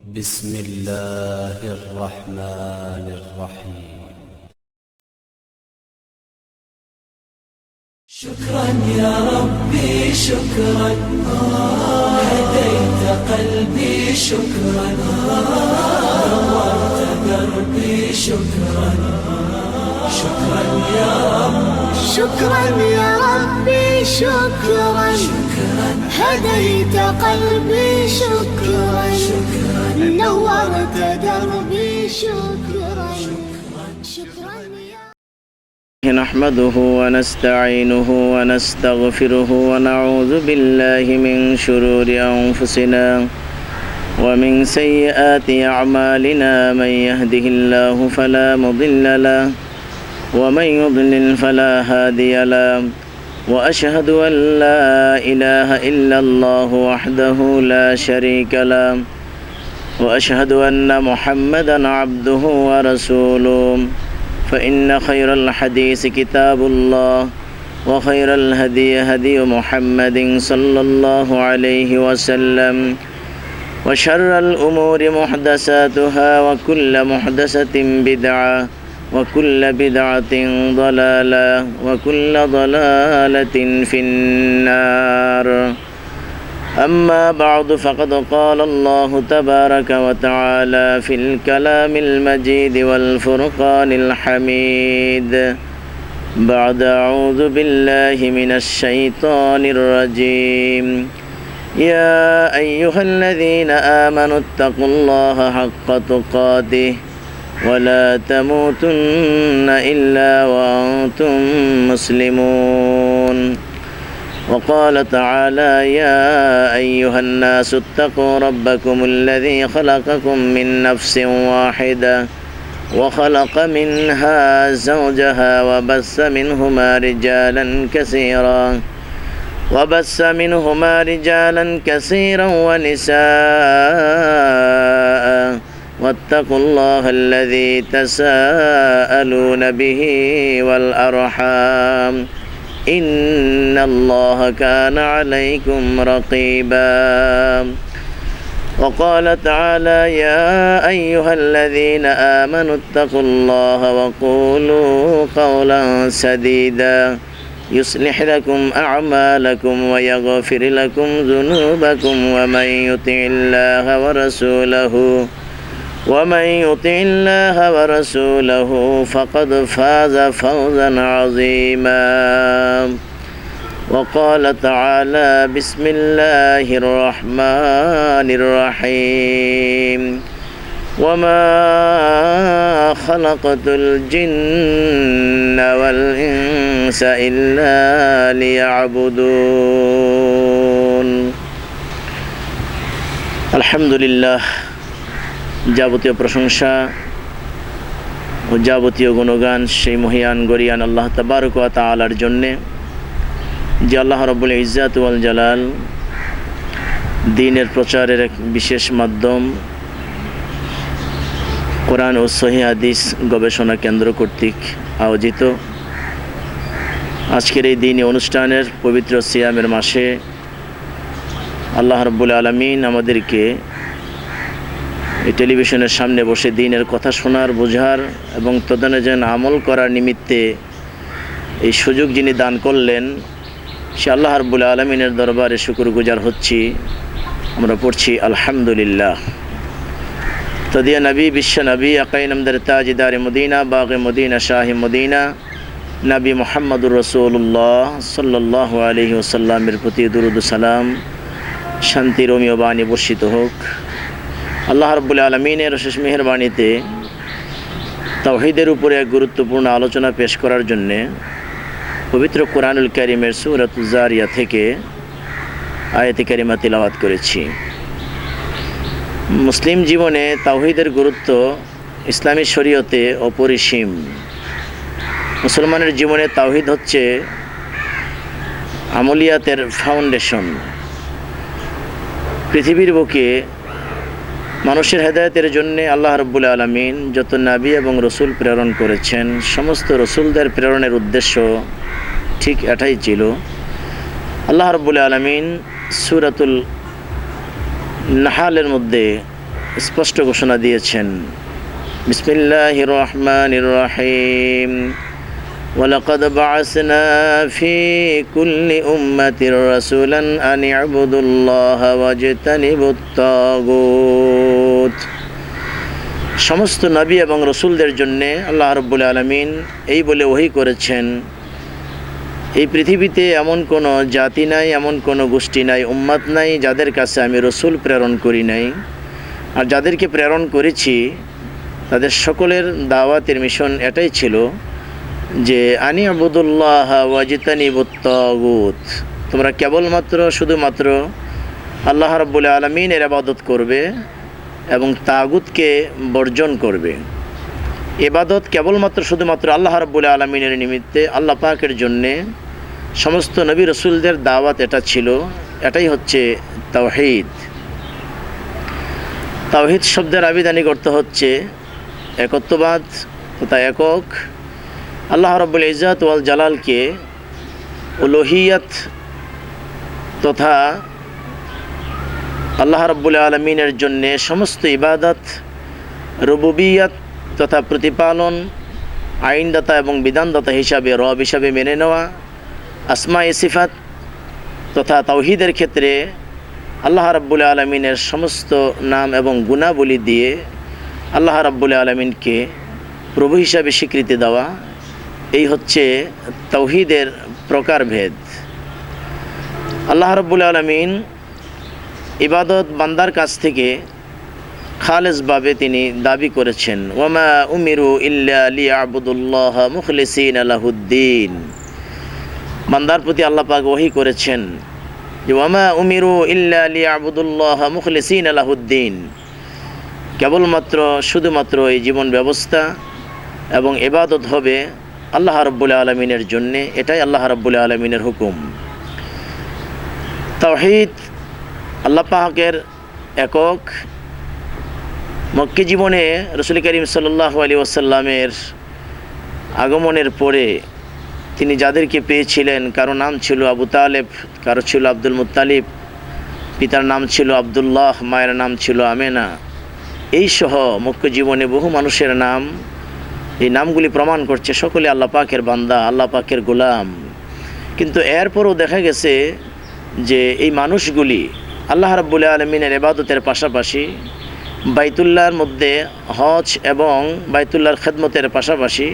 بسم الله الرحمن الرحيم. شكرا يا ربي شكرا. هديت قلبي شكرا. نورت دربي شكرا. شكرا يا رب شكرا يا ربي شكرا. هديت قلبي شكرا. نورت دربي شكرا. شكرا نحمده ونستعينه ونستغفره ونعوذ بالله من شرور أنفسنا ومن سيئات أعمالنا. من يهده الله فلا مضل له ومن يضلل فلا هادي له وأشهد أن لا إله إلا الله وحده لا شريك له وأشهد أن محمدا عبده ورسوله. فإن خير الحديث كتاب الله وخير الهدي هدي محمد صلى الله عليه وسلم. وشر الأمور محدثاتها وكل محدثة بدعة. وكل بدعة ضلالة وكل ضلالة في النار. أما بعد فقد قال الله تبارك وتعالى في الكلام المجيد والفرقان الحميد. بعد أعوذ بالله من الشيطان الرجيم. يا أيها الذين آمنوا اتقوا الله حق تقاته. ولا تموتن إلا وأنتم مسلمون. وقال تعالى يا أيها الناس اتقوا ربكم الذي خلقكم من نفس واحدة وخلق منها زوجها وبث منهما رجالا كثيرا وبث منهما رجالا كثيرا ونساء واتقوا الله الذي تساءلون به والأرحام. إن الله كان عليكم رقيبا. وقال تعالى يا أيها الذين آمنوا اتقوا الله وقولوا قولا سديدا. يصلح لكم أعمالكم ويغفر لكم ذنوبكم ومن يطع الله ورسوله ومن يطع الله ورسوله فقد فاز فوزا عظيما. وقال تعالى بسم الله الرحمن الرحيم. وما خلقت الجن والإنس إلا ليعبدون. الحمد لله যাবতীয় প্রশংসা ও যাবতীয় গুণগান সেই মহিয়ান গরিয়ান আল্লাহ তাবারক তালার জন্যে যে আল্লাহ রব্বুল ইজাত ওয়াল জালাল দিনের প্রচারের এক বিশেষ মাধ্যম কোরআন ও সহি হাদিস গবেষণা কেন্দ্র কর্তৃক আয়োজিত। আজকের এই দিনই অনুষ্ঠানের পবিত্র সিয়ামের মাসে আল্লাহ রব্বুল আলমিন আমাদেরকে এই টেলিভিশনের সামনে বসে দিনের কথা শোনার, বোঝার এবং তদানুযায়ী আমল করার নিমিত্তে এই সুযোগ যিনি দান করলেন, সে আল্লাহ রব্বুল আলমিনের দরবারে শুকুর গুজার হচ্ছি। আমরা পড়ছি আলহামদুলিল্লাহ। তদিয়া নবী, বিশ্ব নবী আকাইন আমদার তাজিদার মদিনা, বাগ মদিনা, শাহি মদিনা, নবী মোহাম্মদুর রসুল্লাহ সাল্লাহ আলহি প্রতি দুরুদ সালাম, শান্তি রমিও বাণী বর্ষিত হোক। আল্লাহ রব্বুল আলমিনের শেষ মেহরবাণীতে তাওহিদের উপরে এক গুরুত্বপূর্ণ আলোচনা পেশ করার জন্যে পবিত্র কোরআনুল করিমের সুরতুজারিয়া থেকে আয়াতি কারিমা তিলাওয়াত করেছি। মুসলিম জীবনে তাওহিদের গুরুত্ব ইসলামী শরীয়তে অপরিসীম। মুসলমানের জীবনে তাওহিদ হচ্ছে আমলিয়াতের ফাউন্ডেশন পৃথিবীর বুকে মানুষের হেদায়তের জন্য আল্লাহ রব্বুল আলমিন যত নাবী এবং রসুল প্রেরণ করেছেন, সমস্ত রসুলদের প্রেরণের উদ্দেশ্য ঠিক এটাই ছিল। আল্লাহ রব্বুল আলমিন সুরাতুল নাহালের মধ্যে স্পষ্ট ঘোষণা দিয়েছেন। বিসমিল্লাহ রহমান রহিম। ولقد بعثنا في كل أمة رسولا أن اعبدوا الله واجتنبوا الطاغوت সমস্ত নবী এবং রসুলদের জন্যে আল্লাহ রব্বুল আলমিন এই বলে ওহি করেছেন এই পৃথিবীতে এমন কোনো জাতি নাই এমন কোনো গোষ্ঠী নাই উম্মাত নাই যাদের কাছে আমি রসুল প্রেরণ করি নাই আর যাদেরকে প্রেরণ করেছি তাদের সকলের দাওয়াতের মিশন এটাই ছিল যে আনি আবুদুল্লাহ ওয়াজিতানি বুত্তাগুত। তোমরা কেবলমাত্র, শুধুমাত্র আল্লাহ রব্বুল আলমিনের আবাদত করবে এবং তাগুতকে বর্জন করবে। এবাদত কেবলমাত্র, শুধুমাত্র আল্লাহ রব্বুল আলমিনের নিমিত্তে আল্লাহ পাকের জন্যে সমস্ত নবী রসুলদের দাওয়াত এটা ছিল। এটাই হচ্ছে তাওহিদ। তাওহিদ শব্দের আবিধানিক অর্থ হচ্ছে একত্ববাদ তথা একক। আল্লাহ রব্বুল ইজাত ওয়াল জালালকে উলোহিয়াত তথা আল্লাহ রব্বুল আলমিনের জন্যে সমস্ত ইবাদত, রুবুবিয়াত তথা প্রতিপালন, আইনদাতা এবং বিধানদাতা হিসাবে, রব হিসাবে মেনে নেওয়া আসমা ইসিফাত তথা তাওহিদের ক্ষেত্রে আল্লাহ রাব্বুল আলমিনের সমস্ত নাম এবং গুণাবলী দিয়ে আল্লাহ রাব্বুল আলমিনকে প্রভু হিসাবে স্বীকৃতি দেওয়া। এই হচ্ছে তৌহিদের প্রকারভেদ আল্লাহ রাব্বুল আলমিন ইবাদত বান্দার কাছ থেকে খালেজভাবে তিনি দাবি করেছেন, ওয়ামা উমিরু ইল্লা মুখলিসিন আলাহুদ্দিন বান্দার প্রতি আল্লাহ পাক ওহি করেছেন যে, ওয়ামা উমিরু ইল্লা লিয়াবুদুল্লাহ মুখলিসিন আলাহুদ্দিন কেবলমাত্র, শুধুমাত্র এই জীবন ব্যবস্থা এবং এবাদত হবে আল্লাহ রব্বুল আলমিনের জন্যে এটাই আল্লাহ রব্বুল আলমিনের হুকুম। তহিদ আল্লাহ পাকের একক। মক্কি জীবনে রসুল করিম সাল্লাহ আলী ওসাল্লামের আগমনের পরে তিনি যাদেরকে পেয়েছিলেন, কারও নাম ছিল আবু তালেব, কারও ছিল আব্দুল মুতালিব পিতার নাম ছিল আবদুল্লাহ, মায়ের নাম ছিল আমেনা। এই সহ মুখ্য জীবনে বহু মানুষের নাম এই নামগুলি প্রমাণ করছে সকলে আল্লাহ পাকের বান্দা, আল্লাহ পাকের গোলাম। কিন্তু এরপরও দেখা গেছে যে এই মানুষগুলি আল্লাহ রাব্বুল আলমিনের এবাদতের পাশাপাশি বাইতুল্লাহর মধ্যে হজ এবং বাইতুল্লাহর খেদমতের পাশাপাশি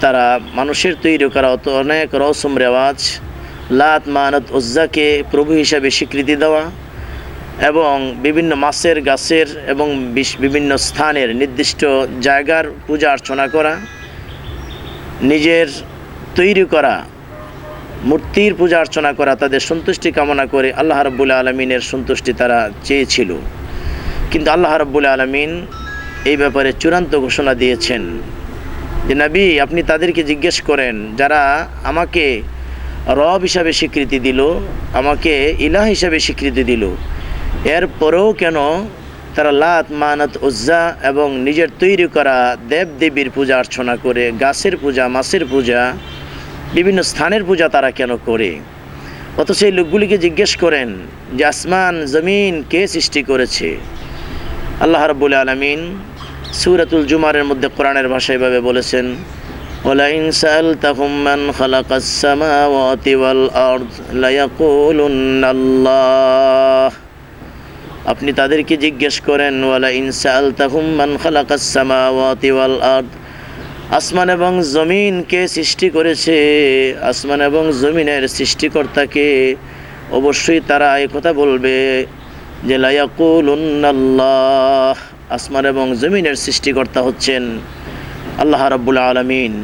তারা মানুষের তৈরি করা অত অনেক রসম রেওয়াজ, লাত, মানত, উজ্জাকে প্রভু হিসাবে স্বীকৃতি দেওয়া এবং বিভিন্ন মাছের, গাছের এবং বিভিন্ন স্থানের নির্দিষ্ট জায়গার পূজা অর্চনা করা, নিজের তৈরি করা, মূর্তির পূজা অর্চনা করা তাদের সন্তুষ্টি কামনা করে আল্লাহ রব্বুল আলমিনের সন্তুষ্টি তারা চেয়েছিল। কিন্তু আল্লাহ রব্বুল আলমিন এই ব্যাপারে চূড়ান্ত ঘোষণা দিয়েছেন যে, নবী, আপনি তাদেরকে জিজ্ঞেস করেন, যারা আমাকে রব হিসাবে স্বীকৃতি দিল, আমাকে ইলাহ হিসাবে স্বীকৃতি দিল এরপরেও কেন তারা লাত, মানত, উজ্জা এবং নিজের তৈরি করা দেবদেবীর পূজা অর্চনা করে, গাছের পূজা, মাছের পূজা, বিভিন্ন স্থানের পূজা তারা কেন করে? অত সেই লোকগুলিকে জিজ্ঞেস করেন যে আসমান, জমিন কে সৃষ্টি করেছে? আল্লাহ রব্বুল আলমিন সুরাতুল জুমারের মধ্যে কোরআনের ভাষা এভাবে বলেছেন ওয়াল আল্লাহ আপনি তাদেরকে জিজ্ঞেস করেন, ওয়ালা ইনসাল তাহুম মান খালাকাস সামাওয়াতি ওয়াল আরদ? আসমান এবং জমিনকে সৃষ্টি করেছে? আসমান এবং জমিনের সৃষ্টিকর্তাকে অবশ্যই তারা এই কথা বলবে যে লায়াকুল্লাহ আসমান এবং জমিনের সৃষ্টিকর্তা হচ্ছেন আল্লাহ রাব্বুল আলমিন।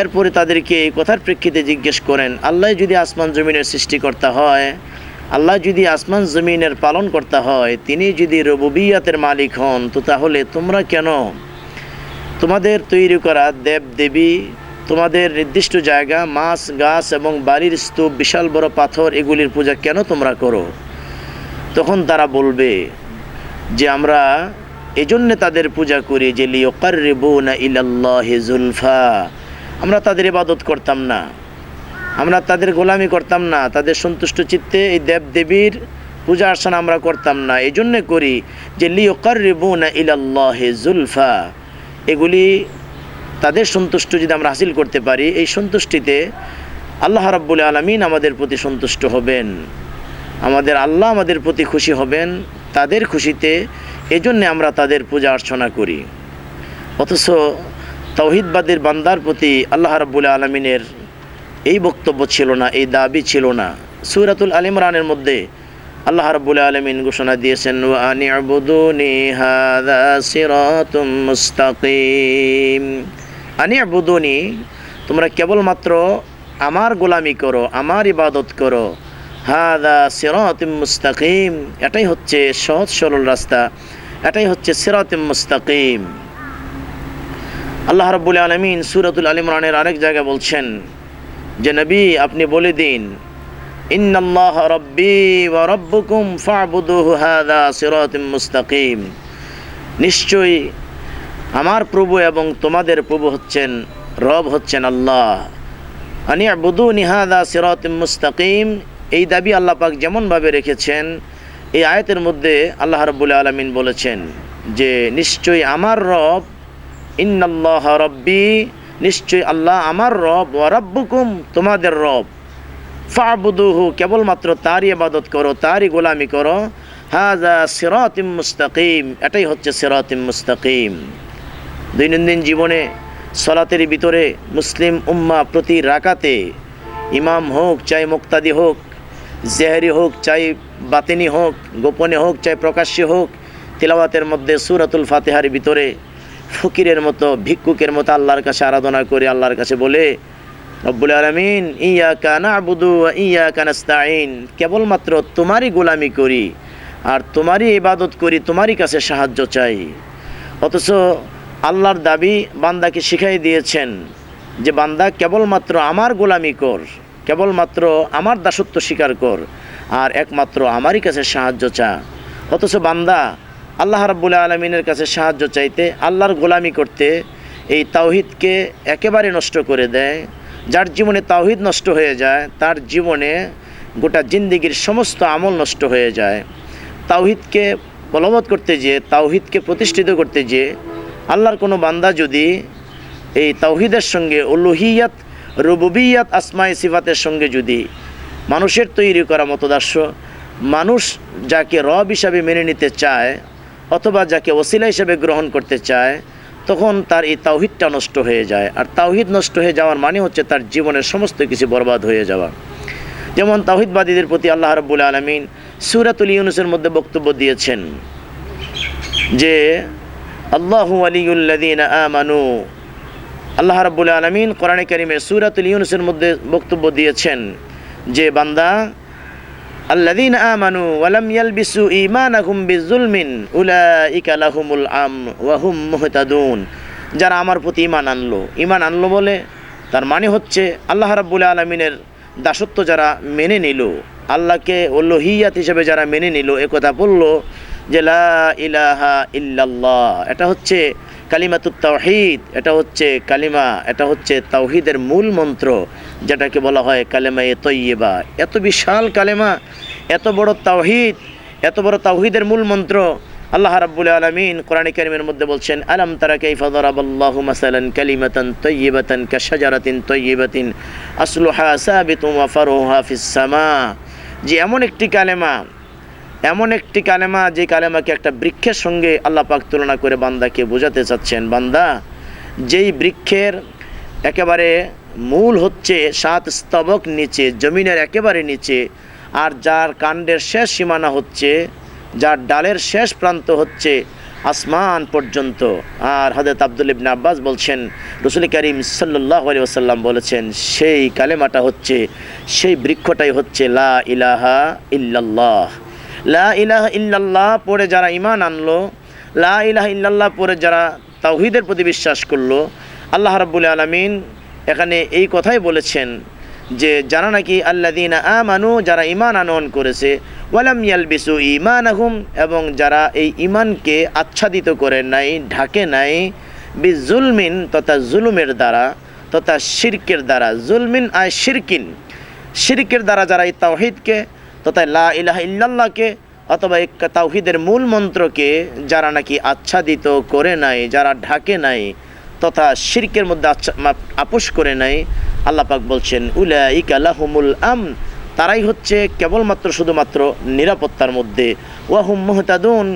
এরপরে তাদেরকে এই কথার প্রেক্ষিতে জিজ্ঞেস করেন, আল্লাহ যদি আসমান জমিনের সৃষ্টিকর্তা হয় আল্লাহ যদি আসমান জমিনের পালন করতে হয়, তিনি যদি রবুবিয়াতের মালিক হন, তো তাহলে তোমরা কেন? তোমাদের তৈরি করা দেব দেবী তোমাদের নির্দিষ্ট জায়গা, মাছ, গাছ এবং বাড়ির স্তূপ, বিশাল বড় পাথর, এগুলির পূজা কেন তোমরা করো? তখন তারা বলবে যে আমরা এজন্যে তাদের পূজা করি যে লিওকার রেবো না ইলাল্লাহি জুলফা। আমরা তাদের ইবাদত করতাম না। আমরা তাদের গোলামি করতাম না, তাদের সন্তুষ্ট চিত্তে এই দেব দেবীর পূজা অর্চনা আমরা করতাম না। এই জন্যে করি যে লিওকারিবুনা ইলাল্লাহে জুলফা। এগুলি তাদের সন্তুষ্ট যদি আমরা হাসিল করতে পারি, এই সন্তুষ্টিতে আল্লাহ রাব্বুল আলমিন আমাদের প্রতি সন্তুষ্ট হবেন। আমাদের আল্লাহ আমাদের প্রতি খুশি হবেন, তাদের খুশিতে এজন্যে আমরা তাদের পূজা অর্চনা করি। অথচ তৌহিদবাদের বান্দার প্রতি আল্লাহ রাব্বুল আলমিনের এই বক্তব্য ছিল না, এই দাবি ছিল না। সুরাতুল আল ইমরানের মধ্যে আল্লাহ রাব্বুল আলমিন ঘোষণা দিয়েছেন আনি আবুদুনি হাদা সিরাতুম মুস্তাকিম। আনি আবুদুনি তোমরা কেবলমাত্র আমার গোলামি করো, আমার ইবাদত করো। হাদা সিরাতুম মুস্তাকিম, এটাই হচ্ছে সহজ সরল রাস্তা, এটাই হচ্ছে সিরাতুম মুস্তাকিম। আল্লাহ রাব্বুল আলমিন সুরাতুল আল আরেক জায়গায় বলছেন যে নবী, আপনি বলে দিন, ইন্নাল্লাহ মুস্তাকিম। নিশ্চয়ই আমার প্রভু এবং তোমাদের প্রভু হচ্ছেন, রব হচ্ছেন আল্লাহ। আনি আবুদু নিহাদা সিরাতুম মুস্তাকিম। এই দাবি আল্লাহ পাক যেমনভাবে রেখেছেন, এই আয়াতের মধ্যে আল্লাহ রাব্বুল আলামিন বলেছেন যে, নিশ্চয়ই আমার রব, ইন্নাল্লাহ রব্বি নিশ্চয়ই আল্লাহ আমার রব রব্বুকুম তোমাদের রব। ফাবুদুহু, কেবলমাত্র তারই আবাদত করো, তারই গোলামি করো। হাজা সিরাতিম মুস্তাকিম, এটাই হচ্ছে সিরাতিম মুস্তাকিম। দৈনন্দিন জীবনে সলাতের ভিতরে মুসলিম উম্মা প্রতি রাকাতে ইমাম হোক, চাই মুক্তাদি হোক, জেহারি হোক, চাই বাতিনি হোক, গোপনে হোক, চাই প্রকাশ্যে হোক, তিলাওয়াতের মধ্যে সুরাতুল ফাতেহার ভিতরে ফকিরের মতো, ভিক্ষুকের মতো আল্লাহর কাছে আরাধনা করে আল্লাহর কাছে বলে, রব্বুল আলমিন ইয়া কানা ইয়া কানাস্তাইন কেবলমাত্র তোমারই গোলামি করি আর তোমারই ইবাদত করি, তোমারই কাছে সাহায্য চাই। অথচ আল্লাহর দাবি বান্দাকে শিখাই দিয়েছেন যে, বান্দা কেবলমাত্র আমার গোলামি কর, কেবলমাত্র আমার দাসত্ব স্বীকার কর, আর একমাত্র আমারই কাছে সাহায্য চা। অথচ বান্দা আল্লাহ রাব্বুল আলমিনের কাছে সাহায্য চাইতে, আল্লাহর গোলামি করতে এই তাওহিদকে একেবারে নষ্ট করে দেয়। যার জীবনে তাওহিদ নষ্ট হয়ে যায়, তার জীবনে গোটা জিন্দিগির সমস্ত আমল নষ্ট হয়ে যায়। তাওহিদকে বলবৎ করতে যেয়ে, তাওহিদকে প্রতিষ্ঠিত করতে যেয়ে আল্লাহর কোনো বান্দা যদি এই তাওহিদের সঙ্গে, উলুহিয়াত, রুবুবিয়াত আসমাই সিফাতের সঙ্গে যদি মানুষের তৈরি করা মতদাস্য, মানুষ যাকে রব হিসাবে মেনে নিতে চায় অথবা যাকে ওসিলা হিসেবে গ্রহণ করতে চায়, তখন তার এই তাওহিদটা নষ্ট হয়ে যায়। আর তাওহিদ নষ্ট হয়ে যাওয়ার মানে হচ্ছে তার জীবনের সমস্ত কিছু বরবাদ হয়ে যাওয়া। যেমন তাওহিদবাদীদের প্রতি আল্লাহ রব্বুল আলমিন সুরাতুল ইউনুসের মধ্যে বক্তব্য দিয়েছেন যে, আল্লাহু আলিউল্লাদিন আমানু। আল্লাহ রাব্বুল আলমিন কোরআনে কারিমে সুরাতুল ইউনুসের মধ্যে বক্তব্য দিয়েছেন যে, বান্দা আল্লাদিন আমানু ওয়ালাম ইয়ালবিসু ঈমানাহুম বিজুলমিন উলাইকা লাহুমুল আম ওয়া হুম যারা আমার প্রতি ঈমান আনলো ঈমান আনলো বলে, তার মানে হচ্ছে আল্লাহ রাব্বুল আলমিনের দাসত্ব যারা মেনে নিল, আল্লাহকে ওল্লোহিয়াত হিসেবে যারা মেনে নিল, একথা বলল যে, লা ইলাহা ইল্লাল্লাহ। এটা হচ্ছে কালিমাতুত তাওহিদ, এটা হচ্ছে কালিমা, এটা হচ্ছে তাওহিদের মূল মন্ত্র, যেটাকে বলা হয় কালেমা এ তৈয়বা। এত বিশাল কালেমা, এত বড় তাওহিদ, এত বড় তাওহিদের মূল মন্ত্র। আল্লাহ রাব্বুল আলামিন কোরআন কারিমের মধ্যে বলছেন, আলাম তারা কাইফা দারাবাল্লাহু মাসালান কালিমাতান তাইয়িবাতান কাশাজারাতিন তাইয়িবাতিন আসলুহা সাবিতুন ওয়া ফারুহা ফিস সামা। যে এমন একটি কালেমা এমন একটি কালেমা, যে কালেমাকে একটা বৃক্ষের সঙ্গে আল্লাহ পাক তুলনা করে বান্দাকে বোঝাতে চাচ্ছেন। বান্দা, যেই বৃক্ষের একেবারে মূল হচ্ছে সাত স্তবক নিচে, জমিনের একেবারে নিচে, আর যার কাণ্ডের শেষ সীমানা হচ্ছে, যার ডালের শেষ প্রান্ত হচ্ছে আসমান পর্যন্ত। আর হজরত আব্দুল ইবনে আব্বাস বলছেন, রসুল করিম সাল্লাহ আলি ওসাল্লাম বলেছেন, সেই কালেমাটা হচ্ছে, সেই বৃক্ষটাই হচ্ছে লা ইলাহা ইল্লাল্লাহ। লা ইলাহা ইল্লাল্লাহ পরে যারা ইমান আনলো, লা ইলাহা ইল্লাল্লাহ পরে যারা তাওহিদের প্রতি বিশ্বাস করল, আল্লাহ রাব্বুল আলমিন এখানে এই কথাই বলেছেন যে, যারা নাকি আল্লাদিন আমানু, যারা ইমান আনয়ন করেছে, ওয়ালাম ইয়ালবিসু ইমান আহুম এবং যারা এই ইমানকে আচ্ছাদিত করে নাই, ঢাকে নাই বি জুলমিন তথা জুলুমের দ্বারা, তথা শিরকের দ্বারা, জুলমিন আয় শিরকিন, শিরকের দ্বারা যারা এই তাওহিদকে তথা লা ইলাহা ইল্লাল্লাহকে অথবা এক তাওহিদের মূল মন্ত্রকে যারা নাকি আচ্ছাদিত করে নাই, যারা ঢাকে নাই তথা শিরকের মধ্যে আচ্ছা আপোষ করে নাই, আল্লাহ পাক বলছেন উলা ইকালাহুমুল আম তারাই হচ্ছে কেবলমাত্র শুধুমাত্র নিরাপত্তার মধ্যে। ওয়াহুম মুহতাদুন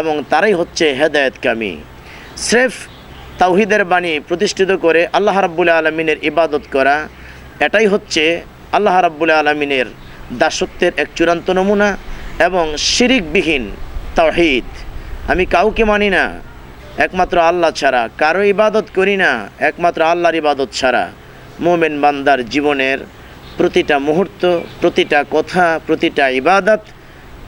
এবং তারাই হচ্ছে হেদায়েতকামী। স্রেফ তাওহিদের বাণী প্রতিষ্ঠিত করে আল্লাহ রাব্বুল আলমিনের ইবাদত করা, এটাই হচ্ছে আল্লাহ রাব্বুল আলমিনের দাসত্বের এক চূড়ান্ত নমুনা এবং শিরিকবিহীন তাওহিদ। আমি কাউকে মানি না। একমাত্র আল্লাহ ছাড়া, কারও ইবাদত করি না। একমাত্র আল্লাহর ইবাদত ছাড়া মোমেন বান্দার জীবনের প্রতিটা মুহূর্ত, প্রতিটা কথা, প্রতিটা ইবাদত,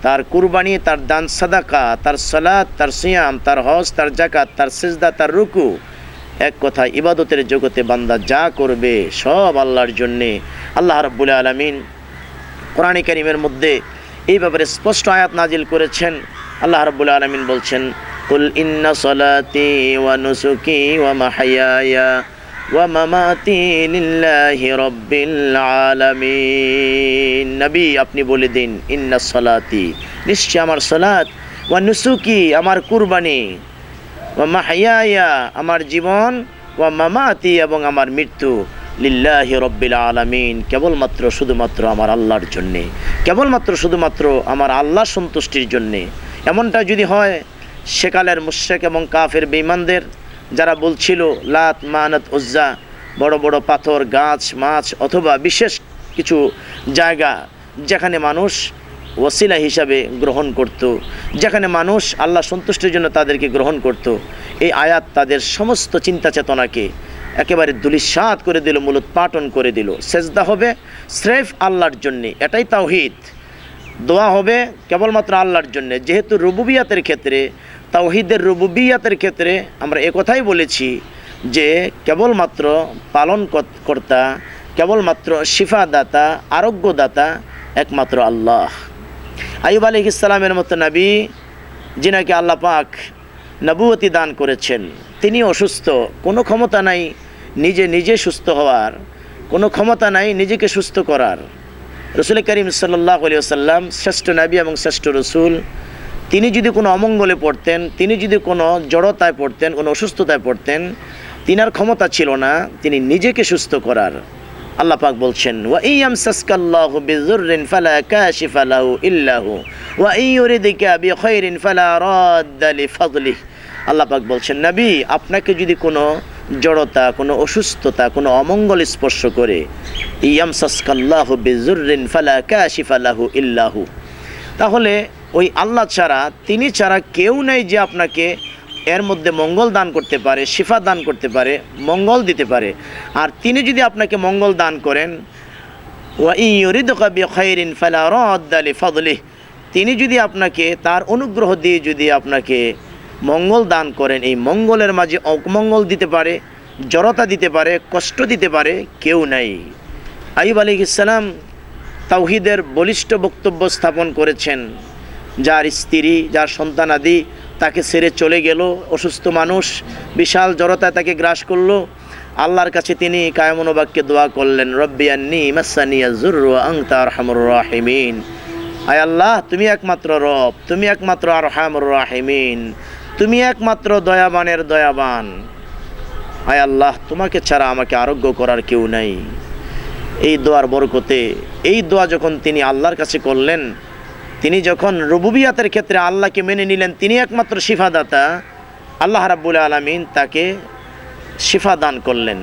তার কুরবানি, তার দান সাদাকা, তার সালাত, তার সিয়াম, তার হজ, তার জাকাত তার সিজদা, তার রুকু, এক কথা ইবাদতের জগতে বান্দা যা করবে সব আল্লাহর জন্যে। আল্লাহ রব্বুল আলমিন কোরআন কারিমের মধ্যে এই ব্যাপারে স্পষ্ট আয়াত নাজিল করেছেন। আল্লাহ রব্বুল আলমিন বলছেন, কুল ইন্না সলাতি ওয়া নুসুকি ওয়া মাহায়ায়া ওয়া মামাতি লিল্লাহি রব্বিল আলামিন। নবী, আপনি বলে দিন, ইন্না সলাতি, নিশ্চয় আমার সলাত ওয়া নুসুকি আমার কুরবানি, ওয়া মাহাইয়া আমার জীবন, ওয়া মামাতি এবং আমার মৃত্যু। লিল্লাহি রব্বিল আলামিন, কেবলমাত্র শুধুমাত্র আমার আল্লাহর জন্যে, কেবলমাত্র শুধুমাত্র আমার আল্লাহ সন্তুষ্টির জন্যে। এমনটা যদি হয়, সেকালের মুশেক এবং কাফের বেইমানদের যারা বলছিল, লাত, মানত, উজ্জা, বড় বড় পাথর, গাছ, মাছ, অথবা বিশেষ কিছু জায়গা, যেখানে মানুষ ওসিলা হিসাবে গ্রহণ করত, যেখানে মানুষ আল্লাহ সন্তুষ্টির জন্য তাদেরকে গ্রহণ করত, এই আয়াত তাদের সমস্ত চিন্তা চেতনাকে একেবারে দুলিশাত করে দিল, মূলত পাটন করে দিল। সেজদা হবে স্রেফ আল্লাহর জন্যে, এটাই তাওহিদ। দোয়া হবে কেবলমাত্র আল্লাহর জন্যে। যেহেতু রুবুবিয়াতের ক্ষেত্রে, তাওহিদের রুবুবিয়াতের ক্ষেত্রে আমরা একথাই বলেছি যে কেবলমাত্র পালন কর্তা, কেবলমাত্র শিফাদাতা, আরোগ্যদাতা একমাত্র আল্লাহ। আইব আলী ইসলামের মতো নবী, যিনাকে আল্লাহ পাক নবুয়তি দান করেছেন। তিনি অসুস্থ, কোনো ক্ষমতা নাই নিজে নিজে সুস্থ হওয়ার, কোনো ক্ষমতা নাই নিজেকে সুস্থ করার। রসুল করিম সাল্লাহ আলিয়াল্লাম শ্রেষ্ঠ নবী এবং শ্রেষ্ঠ রসুল, তিনি যদি কোনো অমঙ্গলে পড়তেন, তিনি যদি কোনো জড়তায় পড়তেন, কোনো অসুস্থতায় পড়তেন, তিনার ক্ষমতা ছিল না, তিনি নিজেকে সুস্থ করার। আল্লাহ পাক বলছেন, ওয়া সাসকাল্লাহু বিযুররিন ফালা কাশিফা লাহু ইল্লাহু, ওয়া ইয়ুরিদিকা বিখাইরিন ফালা রাদ্দা লিফাদলিহ। আল্লাহ পাক বলছেন, নবী, আপনাকে যদি কোনো জড়তা, কোনো অসুস্থতা, কোনো অমঙ্গল স্পর্শ করে ইয়াম সাসকাল্লাহু বিযুররিন ফালা কাশিফা লাহু ইল্লাহু। তাহলে ওই আল্লাহ ছাড়া, তিনি ছাড়া কেউ নেই যে আপনাকে এর মধ্যে মঙ্গল দান করতে পারে, শিফা দান করতে পারে, মঙ্গল দিতে পারে। আর তিনি যদি আপনাকে মঙ্গল দান করেন তিনি যদি আপনাকে তার অনুগ্রহ দিয়ে যদি আপনাকে মঙ্গল দান করেন। এই মঙ্গলের মাঝে অকমঙ্গল দিতে পারে, জড়তা দিতে পারে, কষ্ট দিতে পারে, কেউ নাই। আইব আলী ইসলাম তাওহিদের বলিষ্ঠ বক্তব্য স্থাপন করেছেন। যার স্ত্রী, যার সন্তানাদি তাকে ছেড়ে চলে গেল, অসুস্থ মানুষ, বিশাল জড়তায় তাকে গ্রাস করল। আল্লাহর কাছে তিনি কায়মনোবাক্যে দোয়া করলেন রব্বিয়ান্নি মাসানিয়া জুর্র আংতার হামুর রাহিমিন। আয় আল্লাহ, তুমি একমাত্র রব, তুমি একমাত্র আর হামুর রাহিমিন। তুমি একমাত্র দয়াবানের দয়াবান। আয় আল্লাহ, তোমাকে ছাড়া আমাকে আরোগ্য করার কেউ নাই। এই দোয়ার বরকতে, এই দোয়া যখন তিনি আল্লাহর কাছে করলেন, তিনি যখন রবুবিয়াতের ক্ষেত্রে আল্লাহকে মেনে নিলেন, তিনি একমাত্র শিফাদাতা, আল্লাহ রাব্বুল আলমিন তাকে শিফা দান করলেন।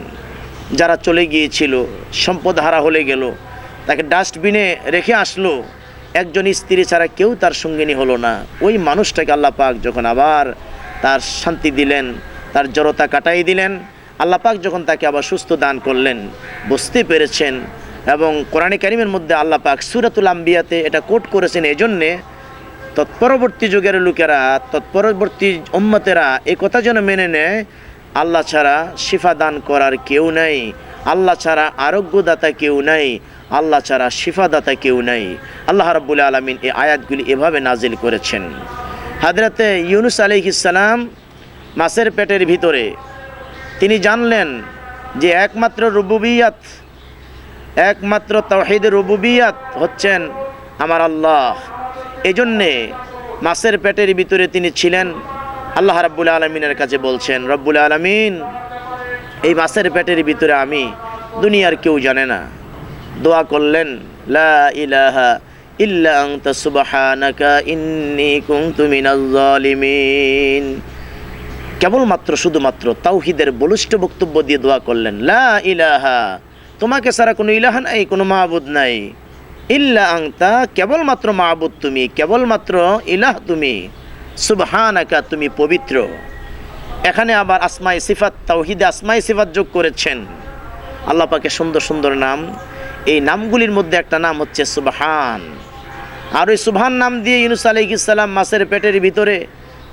যারা চলে গিয়েছিল, সম্পদ হারা হলে গেল, তাকে ডাস্টবিনে রেখে আসলো। একজন স্ত্রী ছাড়া কেউ তার সঙ্গিনী হলো না। ওই মানুষটাকে আল্লাহ পাক যখন আবার তার শান্তি দিলেন, তার জড়তা কাটাই দিলেন, আল্লাহ পাক যখন তাকে আবার সুস্থ দান করলেন, বুঝতে পেরেছেন এবং কোরআনে কারিমের মধ্যে আল্লাহ পাক সুরাতুল আম্বিয়াতে এটা কোট করেছেন এজন্যে, তৎপরবর্তী যুগের লোকেরা, তৎপরবর্তী উম্মতেরা এই কথা যেন মেনে নেয়, আল্লাহ ছাড়া শিফা দান করার কেউ নাই, আল্লাহ ছাড়া আরোগ্যদাতা কেউ নাই আল্লাহ ছাড়া শিফাদাতা কেউ নাই। আল্লাহ রাব্বুল আলমিন এই আয়াতগুলি এভাবে নাজিল করেছেন। হাজরাতে ইউনুস আলাইহিসসালাম মাছের পেটের ভিতরে তিনি জানলেন যে একমাত্র রুবুবিয়াত, একমাত্র তহিদ রুবুবিয়াত হচ্ছেন আমার আল্লাহ। এজন্যে মাছের পেটের ভিতরে তিনি ছিলেন। আল্লাহ রাব্বুল আলমিনের কাছে বলছেন, রব্বুল আলমিন, এই মাছের পেটের ভিতরে আমি দুনিয়ার কেউ জানে না। দোয়া করলেন, লা ইলাহা ইল্লা আনতা সুবহানাকা ইন্নী কুনতু মিনাজ জালিমিন। কেবলমাত্র, শুধুমাত্র তাওহিদের বলিষ্ঠ বক্তব্য দিয়ে দোয়া করলেন, লা ইলাহা, তোমাকে ছাড়া কোনো ইলাহা নাই, কোনো মাহবুদ নাই। ইল্লা আংতা কেবলমাত্র মাহবুদ তুমি, কেবলমাত্র ইলাহ তুমি, সুবহানাকা তুমি পবিত্র। এখানে আবার আসমাই সিফাত, তাওহিদে আসমাই সিফাত যোগ করেছেন। আল্লাহ পাকে সুন্দর সুন্দর নাম এই নামগুলির মধ্যে একটা নাম হচ্ছে সুবহান। আর ওই সুবহান নাম দিয়ে ইউনুস আলাইহিসসালাম মাছের পেটের ভিতরে,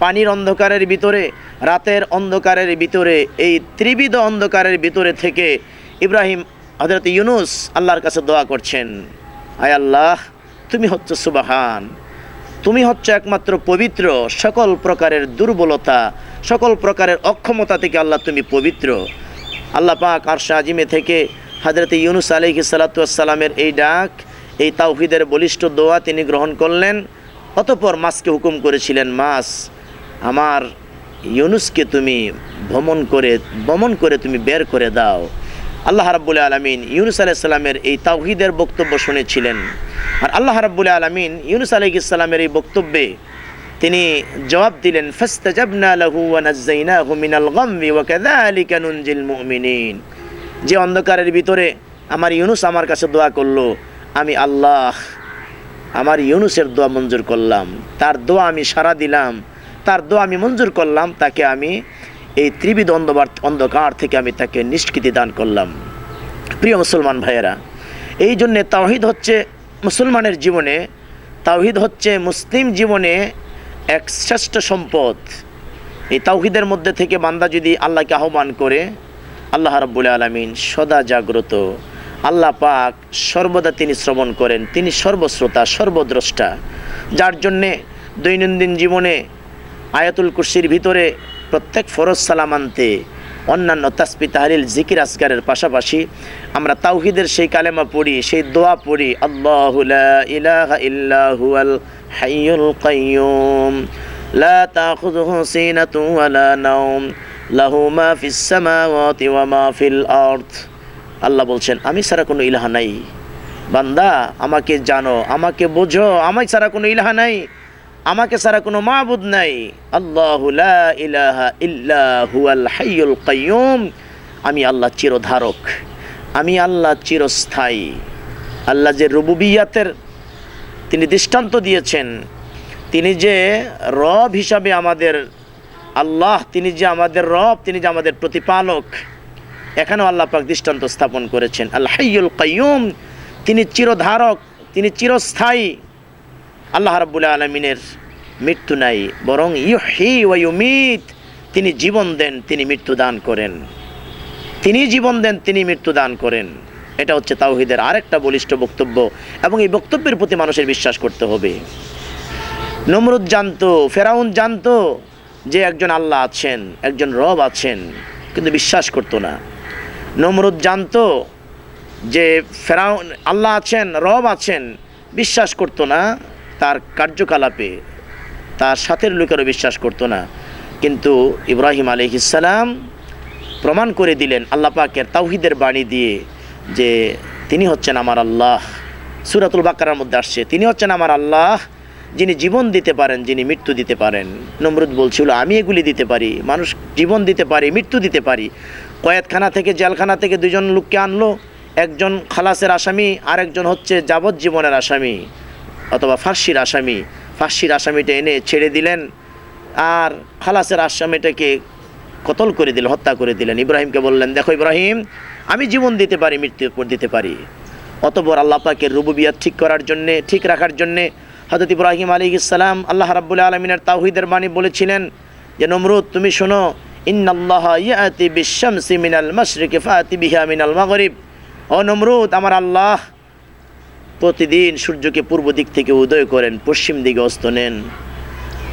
পানির অন্ধকারের ভিতরে, রাতের অন্ধকারের ভিতরে, এই ত্রিবিধ অন্ধকারের ভিতরে থেকে ইব্রাহিম হজরত ইউনুস আল্লাহর কাছে দোয়া করছেন, আয় আল্লাহ, তুমি হচ্ছে সুবাহান। তুমি হচ্ছে একমাত্র পবিত্র, সকল প্রকারের দুর্বলতা, সকল প্রকারের অক্ষমতা থেকে আল্লাহ তুমি পবিত্র। আল্লাহ পাক আর আজিমে থেকে হাজরত ইউনুস আলহি সালাতামের এই ডাক, এই তাওহিদের বলিষ্ঠ দোয়া তিনি গ্রহণ করলেন। অতপর মাছকে হুকুম করেছিলেন মাছ আমার ইউনুসকে তুমি ভ্রমণ করে ভ্রমণ করে তুমি বের করে দাও। আল্লাহ রাব্বুল আলমিন ইউনুস আলাইসাল্লামের এই তাওহিদের বক্তব্য শুনেছিলেন। আর আল্লাহ রাব্বুল আলমিন ইউনুস আলাইসাল্লামের এই বক্তব্যে তিনি জবাব দিলেন, ফাস্তাজাবনা লাহু ওয়া নাজ্জাইনাহু মিনাল গাম্মি ওয়া কাযালিকা নুনজিল মুমিনিন। যে অন্ধকারের ভিতরে আমার ইউনুস আমার কাছে দোয়া করল, আমি আল্লাহ, আমার ইউনুসের দোয়া মঞ্জুর করলাম। তার দোয়া আমি সারা দিলাম, তার দোয়া আমি মঞ্জুর করলাম, তাকে আমি এই ত্রিবিধ অন্ধকার অন্ধকার থেকে আমি তাকে নিষ্কৃতি দান করলাম। প্রিয় মুসলমান ভাইয়েরা, এই জন্যে তাওহিদ হচ্ছে মুসলমানের জীবনে, তাওহিদ হচ্ছে মুসলিম জীবনে এক শ্রেষ্ঠ সম্পদ। এই তাওহিদের মধ্যে থেকে বান্দা যদি আল্লাহকে আহ্বান করে আল্লাহ রাব্বুল আলমিন সদা জাগ্রত। আল্লাহ পাক সর্বদা তিনি শ্রবণ করেন, তিনি সর্বশ্রোতা, সর্বদ্রষ্টা। যার জন্যে দৈনন্দিন জীবনে আয়াতুল কুরসির ভিতরে প্রত্যেক ফরজ সালাম আনতে, অন্যান্য তাসপি তাহলিল, জিকির আসগারের পাশাপাশি আমরা তাওহিদের সেই কালেমা পড়ি, সেই দোয়া পড়ি, আল্লাহ লাহু মা ফিল আল্লাহ বলছেন, আমি ছাড়া কোনো ইলাহা নাই। বান্দা, আমাকে জানো, আমাকে বোঝো, আমায় ছাড়া কোনো ইলাহা নাই। আমাকে ছাড়া কোনো মাবুদ নাই। আল্লাহ ইলাহা ইল্লা আমি আল্লাহ চিরধারক। আমি আল্লাহ চিরস্থায়ী। আল্লাহ যে রুবুবিয়াতের তিনি দৃষ্টান্ত দিয়েছেন, তিনি যে রব হিসাবে আমাদের আল্লাহ, তিনি যে আমাদের রব, তিনি যে আমাদের প্রতিপালক। এখানেও আল্লাহ পাক দৃষ্টান্ত স্থাপন করেছেন। আল্লাহ হাইয়ুল তিনি চিরধারক, তিনি চিরস্থায়ী। আল্লাহ রাব্বুল আলমিনের মৃত্যু নাই, বরং ইউহি ওয়া ইউমিত, তিনি জীবন দেন, তিনি মৃত্যু দান করেন। তিনি জীবন দেন, তিনি মৃত্যু দান করেন। এটা হচ্ছে তাওহিদের আরেকটা বলিষ্ঠ বক্তব্য, এবং এই বক্তব্যের প্রতি মানুষের বিশ্বাস করতে হবে। নমরুদ জানতো, ফেরাউন জানতো যে একজন আল্লাহ আছেন, একজন রব আছেন, কিন্তু বিশ্বাস করতো না। নমরুদ জানতো যে ফেরাউন, আল্লাহ আছেন, রব আছেন, বিশ্বাস করতো না, তার কার্যকলাপে, তার সাথের লোকেরও বিশ্বাস করতো না। কিন্তু ইব্রাহিম আলহিসাল্লাম প্রমাণ করে দিলেন আল্লাহ পাকের তাওহিদের বাণী দিয়ে যে তিনি হচ্ছেন আমার আল্লাহ। সুরাতুল বাকারার মধ্যে আসছে, তিনি হচ্ছেন আমার আল্লাহ যিনি জীবন দিতে পারেন, যিনি মৃত্যু দিতে পারেন। নমরুদ বলছিল, আমি এগুলি দিতে পারি। মানুষ জীবন দিতে পারি, মৃত্যু দিতে পারি। কয়েতখানা থেকে জেলখানা থেকে দুজন লোককে আনলো। একজন খালাসের আসামি আর একজন হচ্ছে যাবজ্জীবনের আসামি অথবা ফার্সির আসামি। ফার্সির আসামিটা এনে ছেড়ে দিলেন আর খালাসের আসামিটাকে কতল করে দিলেন, হত্যা করে দিলেন। ইব্রাহিমকে বললেন, দেখো ইব্রাহিম, আমি জীবন দিতে পারি মৃত্যুর মৃত্যু দিতে পারি। অতপর আল্লাহ পাকের রুবুবিয়াত ঠিক করার জন্যে, ঠিক রাখার জন্যে হজরত ইব্রাহিম আলী ইসলাম আল্লাহ রাবুল আলমিনের তাহিদের বাণী বলেছিলেন যে, নমরুদ, তুমি শোনো ইয়াতি বিশামসি মিনাল মাশরিকি, ফাতি বিহা মিনাল মাগরিব। ও নমরুদ, আমার আল্লাহ প্রতিদিন সূর্যকে পূর্ব দিক থেকে উদয় করেন, পশ্চিম দিকে অস্ত নেন।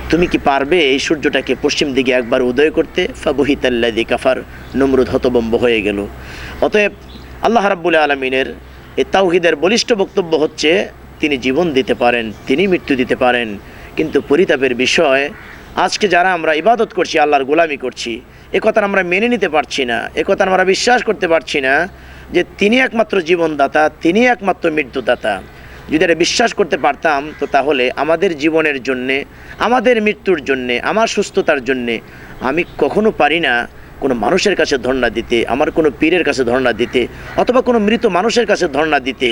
তুমি কি পারবে এই সূর্যটাকে পশ্চিম দিকে একবার উদয় করতে? ফাবুহিতাল্লাদি কাফার। নমরুদ হতবম্ব হয়ে গেল। অতএব আল্লাহ রাব্বুল আলমিনের এই তাওহিদের বলিষ্ঠ বক্তব্য হচ্ছে তিনি জীবন দিতে পারেন, তিনি মৃত্যু দিতে পারেন। কিন্তু পরিতাপের বিষয়, আজকে যারা আমরা ইবাদত করছি, আল্লাহর গোলামি করছি, এ কথা আমরা মেনে নিতে পারছি না, এ কথা আমরা বিশ্বাস করতে পারছি না যে তিনি একমাত্র জীবনদাতা, তিনি একমাত্র মৃত্যুদাতা। যদি এটা বিশ্বাস করতে পারতাম, তো তাহলে আমাদের জীবনের জন্যে, আমাদের মৃত্যুর জন্যে, আমার সুস্থতার জন্যে, আমি কখনো পারি না কোনো মানুষের কাছে ধর্ণা দিতে, আমার কোনো পীরের কাছে ধর্ণা দিতে, অথবা কোনো মৃত মানুষের কাছে ধর্ণা দিতে।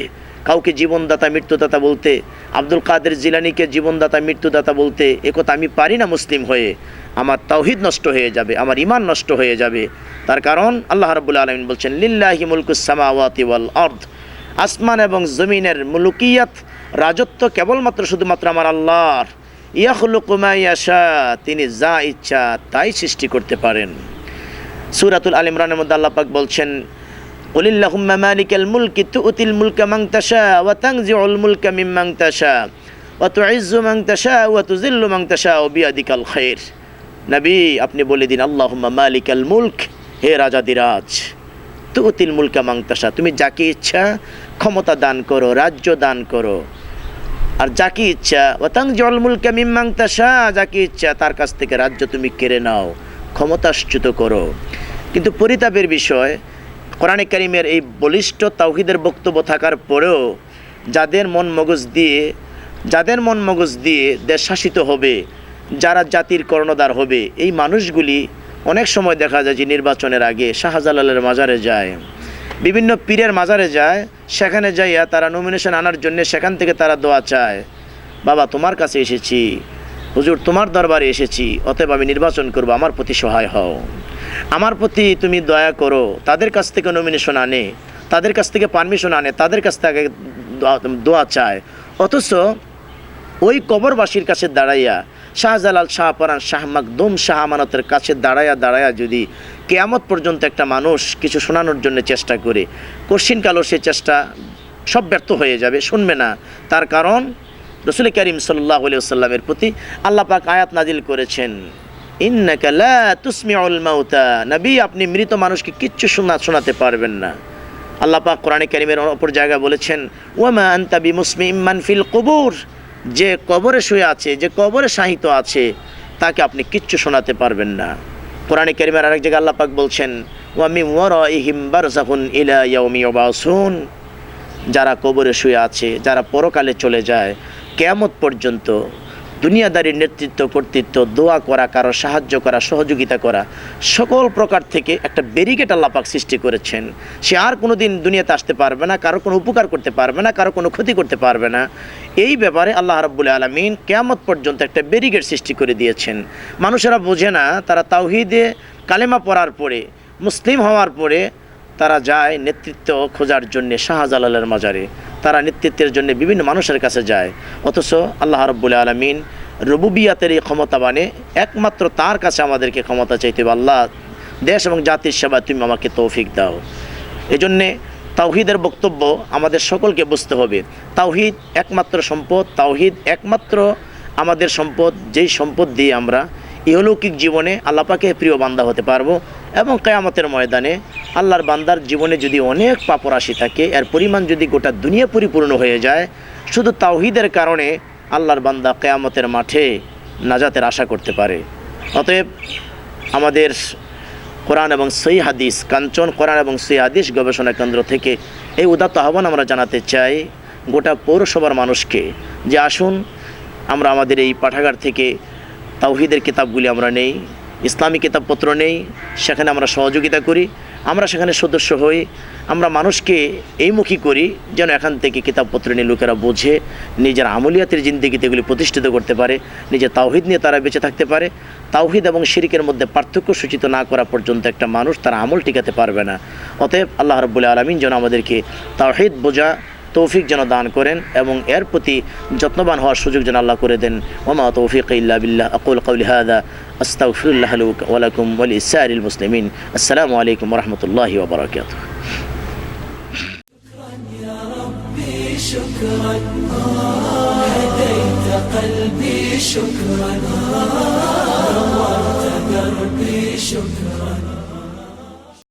কাউকে জীবনদাতা, মৃত্যুদাতা বলতে, আব্দুল কাদের জিলানিকে জীবনদাতা, মৃত্যুদাতা বলতে একথা আমি পারি না মুসলিম হয়ে। আমার তাওহিদ নষ্ট হয়ে যাবে, আমার ইমান নষ্ট হয়ে যাবে। তার কারণ আল্লাহ রাবুল আলমিন বলছেন, লিল্লাহি মুলকুসামাওয়াতি ওয়াল আর্দ। আসমান এবং জমিনের মুলুকিয়াত রাজত্ব কেবলমাত্র শুধুমাত্র আমার আল্লাহর। ইয়াখলুকুমা ইয়াশা, তিনি যা ইচ্ছা তাই সৃষ্টি করতে পারেন। সুরাতুল আল ইমরানের মধ্যে আল্লাহ পাক বলছেন কুলিল্লাহুম্মা মালিকাল মুলকি তুউতিল মুলকা মান তাশা ওয়া তানজিউল মুলকা মিম্মান তাশা ওয়া তুইজ্জু মান তাশা ওয়া তুযিল্লু মান তাশা নবী, আপনি বলে দিন, আল্লাহুম্মা মালিকাল মুলক, হে রাজাদিরাজ তুতিল মুলকা মাংতাসা তুমি যাকে ইচ্ছা ক্ষমতা দান করো, রাজ্য দান করো। আর যাকে ইচ্ছা ওতাং জল মুলকা মিম্মাংতাসা যাকে ইচ্ছা, তার কাছ থেকে রাজ্য তুমি কেড়ে নাও ক্ষমতাশ্চ্যুত করো। কিন্তু পরিতাপের বিষয় কোরআনে কারিমের এই বলিষ্ঠ তাওহিদের বক্তব্য থাকার পরেও যাদের মন মগজ দিয়ে, যাদের মন মগজ দিয়ে দেশ শাসিত হবে, যারা জাতির কর্ণধার হবে, এই মানুষগুলি অনেক সময় দেখা যায় যে নির্বাচনের আগে শাহজালালের মাজারে যায়, বিভিন্ন পীরের মাজারে যায়, সেখানে যাইয়া তারা নমিনেশন আনার জন্য সেখান থেকে তারা দোয়া চায়, বাবা, তোমার কাছে এসেছি হুজুর, তোমার দরবারে এসেছি, অতএব আমি নির্বাচন করব, আমার প্রতি সহায় হও। আমার প্রতি তুমি দয়া করো, তাদের কাছ থেকে নমিনেশন আনে, তাদের কাছ থেকে পারমিশন আনে, তাদের কাছ থেকে দোয়া- চায়। অথচ ওই কবরবাসীর কাছে দাঁড়াইয়া, শাহজালাল শাহপরান শাহ মাকদুম শাহ আমানতের কাছে দাঁড়ায়া দাঁড়ায়া যদি কেয়ামত পর্যন্ত একটা মানুষ কিছু শোনানোর জন্য চেষ্টা করে কশিনকালও সে চেষ্টা, সব ব্যর্থ হয়ে যাবে, শুনবে না। তার কারণ রসুল করিম সাল্লাহ সাল্লামের প্রতি আল্লাহ পাক আয়াত নাজিল করেছেন, ইন্নাকা লা তুসমিউল মাউতা নবী আপনি মৃত মানুষকে কিচ্ছু শোনা শোনাতে পারবেন না। আল্লাহ পাক কোরআনে কারিমের অপর জায়গায় বলেছেন, ওয়ামা আনতা বিমুসমি ইম্মান ফিল কবুর যে কবরে শুয়ে আছে, যে কবরে সাহিত্য আছে, তাকে আপনি কিচ্ছু শোনাতে পারবেন না। কোরআনে কারিমের আরেক জায়গায় আল্লাহ পাক বলছেন ওয়ামি ওয়ারাইহিম বারযাখুন ইলা ইয়াউমি ইউবাসুন যারা কবরে শুয়ে আছে, যারা পরকালে চলে যায় কেয়ামত পর্যন্ত দুনিয়াদারির নেতৃত্ব, কর্তৃত্ব, দোয়া করা, কারও সাহায্য করা, সহযোগিতা করা, সকল প্রকার থেকে একটা ব্যারিকেড আল্লাপাক সৃষ্টি করেছেন। সে আর কোনো দিন দুনিয়াতে আসতে পারবে না, কারও কোনো উপকার করতে পারবে না, কারও কোনো ক্ষতি করতে পারবে না। এই ব্যাপারে আল্লাহ রাব্বুল আলমিন কেয়ামত পর্যন্ত একটা ব্যারিকেড সৃষ্টি করে দিয়েছেন। মানুষেরা বোঝে না, তারা তাওহিদে কালেমা পড়ার পরে, মুসলিম হওয়ার পরে তারা যায় নেতৃত্ব খোঁজার জন্যে শাহজালালের মাজারে। তারা নেতৃত্বের জন্য বিভিন্ন মানুষের কাছে যায়। অথচ আল্লাহ রব্বুল আলমিন রবুবিয়াতের এই ক্ষমতা মানে একমাত্র তার কাছে আমাদেরকে ক্ষমতা চাইতে আল্লাহ, দেশ এবং জাতির সেবা তুমি আমাকে তৌফিক দাও। এজন্যে তাওহিদের বক্তব্য আমাদের সকলকে বুঝতে হবে। তাওহিদ একমাত্র সম্পদ, তাওহিদ একমাত্র আমাদের সম্পদ, যেই সম্পদ দিয়ে আমরা ইহলৌকিক জীবনে আল্লাপাকে প্রিয় বান্দা হতে পারব এবং কেয়ামতের ময়দানে আল্লাহর বান্দার জীবনে যদি অনেক পাপরাশি থাকে, এর পরিমাণ যদি গোটা দুনিয়া পরিপূর্ণ হয়ে যায়, শুধু তাওহিদের কারণে আল্লাহর বান্দা কেয়ামতের মাঠে নাজাতের আশা করতে পারে। অতএব আমাদের কোরআন এবং সই হাদিস, কাঞ্চন কোরআন এবং সই হাদিস গবেষণা কেন্দ্র থেকে এই উদাত্ত আহ্বান আমরা জানাতে চাই গোটা পৌরসভার মানুষকে যে আসুন, আমরা আমাদের এই পাঠাগার থেকে তাওহিদের কিতাবগুলি আমরা নেই, ইসলামী কিতাবপত্র নেই, সেখানে আমরা সহযোগিতা করি, আমরা সেখানে সদস্য হই, আমরা মানুষকে এইমুখী করি যেন এখান থেকে কিতাবপত্র নিয়ে লোকেরা বোঝে, নিজের আমলিয়াতের জিন্দিগিতে এগুলি প্রতিষ্ঠিত করতে পারে, নিজের তাওহিদ নিয়ে তারা বেঁচে থাকতে পারে। তাওহিদ এবং শিরিকের মধ্যে পার্থক্য সূচিত না করা পর্যন্ত একটা মানুষ তার আমল টিকাতে পারবে না। অতএব আল্লাহ রব্বুল আলমিন যেন আমাদেরকে তাওহিদ বোঝা তৌফিক যেন দান করেন এবং এর প্রতি যত্নবান হওয়ার সুযোগ যেন আল্লাহ করে দেন ওমা তৌফিক ইল্লা বিল্লাহ আকুল কৌলি হাদা আস্তাগফিরুল্লাহ ওয়ালাকুম ওয়ালি ইসারিল মুসলিমিন আসসালামু আলাইকুম রহমতুল্লাহি ওবরাকাতুহ ربي شكرا هديت قلبي شكرا نورت دربي شكرا